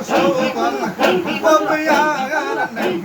Bobby, I got a name,